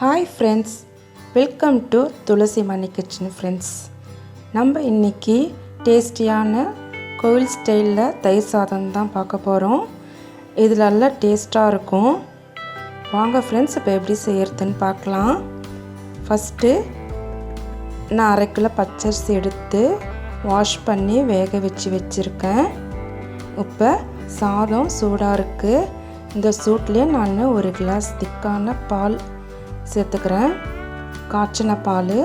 Hi friends welcome to Thulasi Mani kitchen friends நம்ம இன்றைக்கி டேஸ்டியான கோவில் ஸ்டைலில் தயிர் சாதம் தான் பார்க்க போகிறோம் இது நல்லா டேஸ்ட்டாக இருக்கும். வாங்க ஃப்ரெண்ட்ஸ் இப்போ எப்படி செய்யறதுன்னு பார்க்கலாம். ஃபஸ்ட்டு நான் அரை கிலோ பச்சரிசி எடுத்து வாஷ் பண்ணி வேக வச்சு வச்சுருக்கேன். இப்போ சாதம் சூடாக இருக்குது இந்த சூட்லேயே நான் ஒரு கிளாஸ் திக்கான பால் சேர்த்துக்கிறேன். காய்ச்சின பால்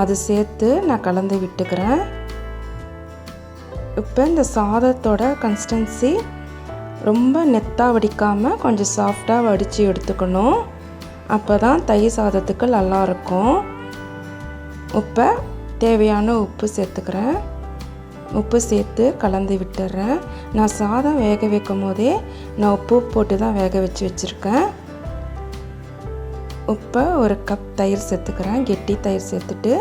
அது சேர்த்து நான் கலந்து விட்டுக்கிறேன். இப்போ இந்த சாதத்தோட கன்சிஸ்டன்சி ரொம்ப நெத்தாக வடிக்காமல் கொஞ்சம் சாஃப்டாக வடித்து எடுத்துக்கணும். அப்போ தான் தயிர் சாதத்துக்கு நல்லாயிருக்கும் உப்பை தேவையான உப்பு சேர்த்துக்கிறேன். உப்பு சேர்த்து கலந்து விட்டுறேன். நான் சாதம் வேக வைக்கும் போதே நான் உப்பு போட்டு தான் வேக வச்சு வச்சுருக்கேன். உப்பை ஒரு கப் தயிர் சேர்த்துக்கிறேன். கெட்டி தயிர் சேர்த்துட்டு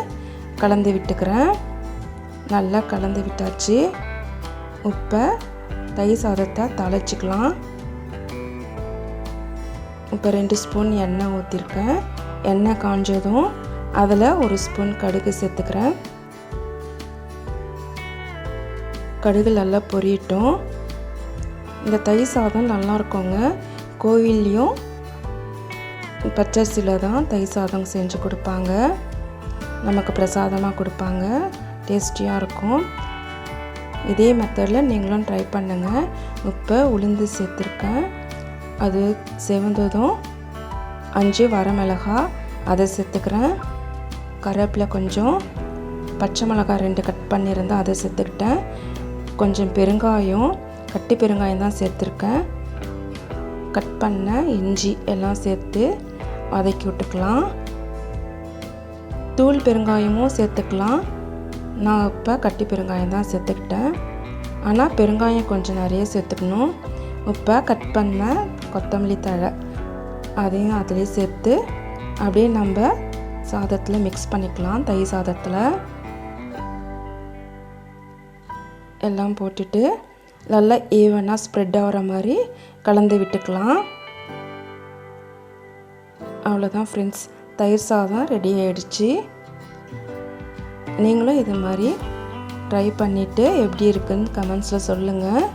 கலந்து விட்டுக்கிறேன். நல்லா கலந்து விட்டாச்சு. உப்பை தயிர் சாதத்தை தாளிச்சிக்கலாம். இப்போ ரெண்டு ஸ்பூன் எண்ணெய் ஊற்றிருக்கேன் எண்ணெய் காஞ்சதும் அதில் ஒரு ஸ்பூன் கடுகு சேர்த்துக்கிறேன். கடுகு நல்லா பொரியட்டும். இந்த தயிர் சாதம் நல்லா இருக்குங்க. கோவில்லையும் பச்சரிசியில் தான் தயிர் சாதம் செஞ்சு கொடுப்பாங்க. நமக்கு பிரசாதமாக கொடுப்பாங்க. டேஸ்டியாக இருக்கும். இதே மெத்தடில் நீங்களும் ட்ரை பண்ணுங்கள் இப்போ உளுந்து சேர்த்துருக்கேன். அது செவந்ததும் அஞ்சு வரமிளகா அதை சேர்த்துக்கிறேன். கருவேப்பில கொஞ்சம் பச்சை மிளகாய் ரெண்டு கட் பண்ணியிருந்தேன் அதை சேர்த்துக்கிட்டேன். கொஞ்சம் பெருங்காயம் கட்டி பெருங்காயம் தான் சேர்த்துருக்கேன். கட் பண்ண இஞ்சி எல்லாம் சேர்த்து வதக்கி விட்டுக்கலாம். தூள் பெருங்காயமும் சேர்த்துக்கலாம். நான் இப்போ கட்டி பெருங்காயம் தான் சேர்த்துக்கிட்டேன். ஆனால் பெருங்காயம் கொஞ்சம் நிறைய சேர்த்துக்கணும். இப்போ கட் பண்ண கொத்தமல்லி தழை அதையும் அதிலே சேர்த்து அப்படியே நம்ம சாதத்தில் மிக்ஸ் பண்ணிக்கலாம் தயிர் சாதத்தில். எல்லாம் போட்டுட்டு நல்லா ஈவனாக ஸ்ப்ரெட் ஆகிற மாதிரி கலந்து விட்டுக்கலாம். அவ்வளோதான் ஃப்ரெண்ட்ஸ் தயிர் சாதம் ரெடி ஆகிடுச்சு நீங்களும் இது மாதிரி ட்ரை பண்ணிவிட்டு எப்படி இருக்குன்னு கமெண்ட்ஸில் சொல்லுங்கள்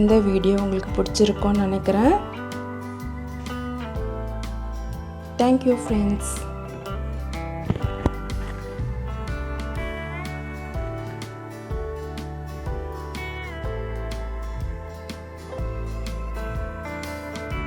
இந்த வீடியோ உங்களுக்கு பிடிச்சிருக்கோன்னு நினைக்கிறேன். Thank you friends